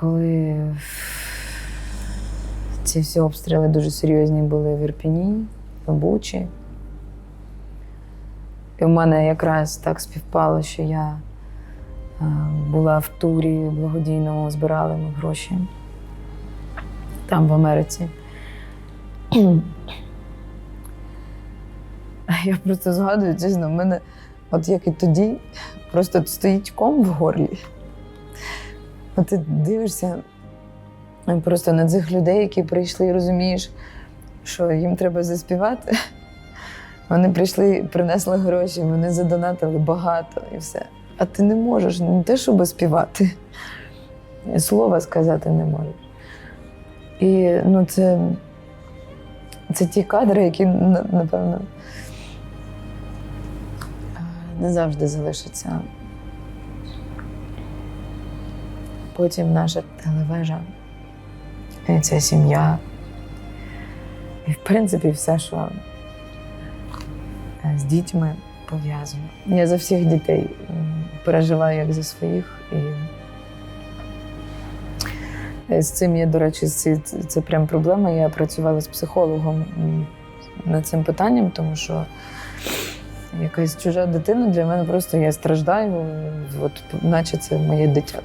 Коли ці всі обстріли дуже серйозні були в Ірпіні, в Бучі. І в мене якраз так співпало, що я е, була в турі благодійному, збирали ми гроші там, в Америці. Я просто згадую, чесно, в мене, от як і тоді, просто стоїть ком в горлі. От ти дивишся просто на цих людей, які прийшли, і розумієш, що їм треба заспівати. Вони прийшли, принесли гроші, вони задонатили багато і все. А ти не можеш не те, щоб співати, слова сказати не можеш. І ну, це, це ті кадри, які, напевно, не завжди залишаться. Потім наша телевежа, ця сім'я. І, в принципі, все, що е, з дітьми пов'язано. Я за всіх дітей переживаю як за своїх. І е, з цим є, до речі, це, це прям проблема. Я працювала з психологом над цим питанням, тому що якась чужа дитина для мене просто я страждаю, от, наче це моє дитя.